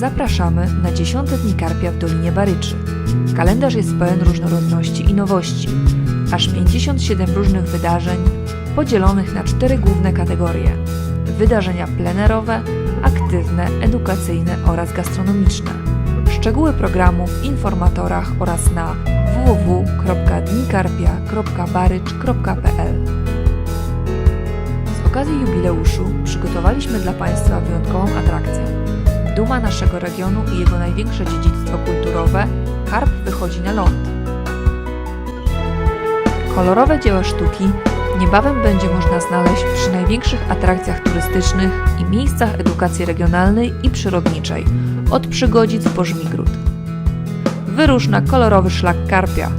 zapraszamy na 10 dni karpia w Dolinie Baryczy. Kalendarz jest pełen różnorodności i nowości. Aż 57 różnych wydarzeń podzielonych na cztery główne kategorie: wydarzenia plenerowe, aktywne, edukacyjne oraz gastronomiczne. Szczegóły programu w informatorach oraz na www.dnikarpia.barycz.pl Z okazji jubileuszu przygotowaliśmy dla Państwa wyjątkową atrakcję. Duma naszego regionu i jego największe dziedzictwo kulturowe Karp wychodzi na ląd. Kolorowe dzieła sztuki niebawem będzie można znaleźć przy największych atrakcjach turystycznych i miejscach edukacji regionalnej i przyrodniczej, od Przygodzic po Żmigród. Wyrusz na kolorowy szlak Karpia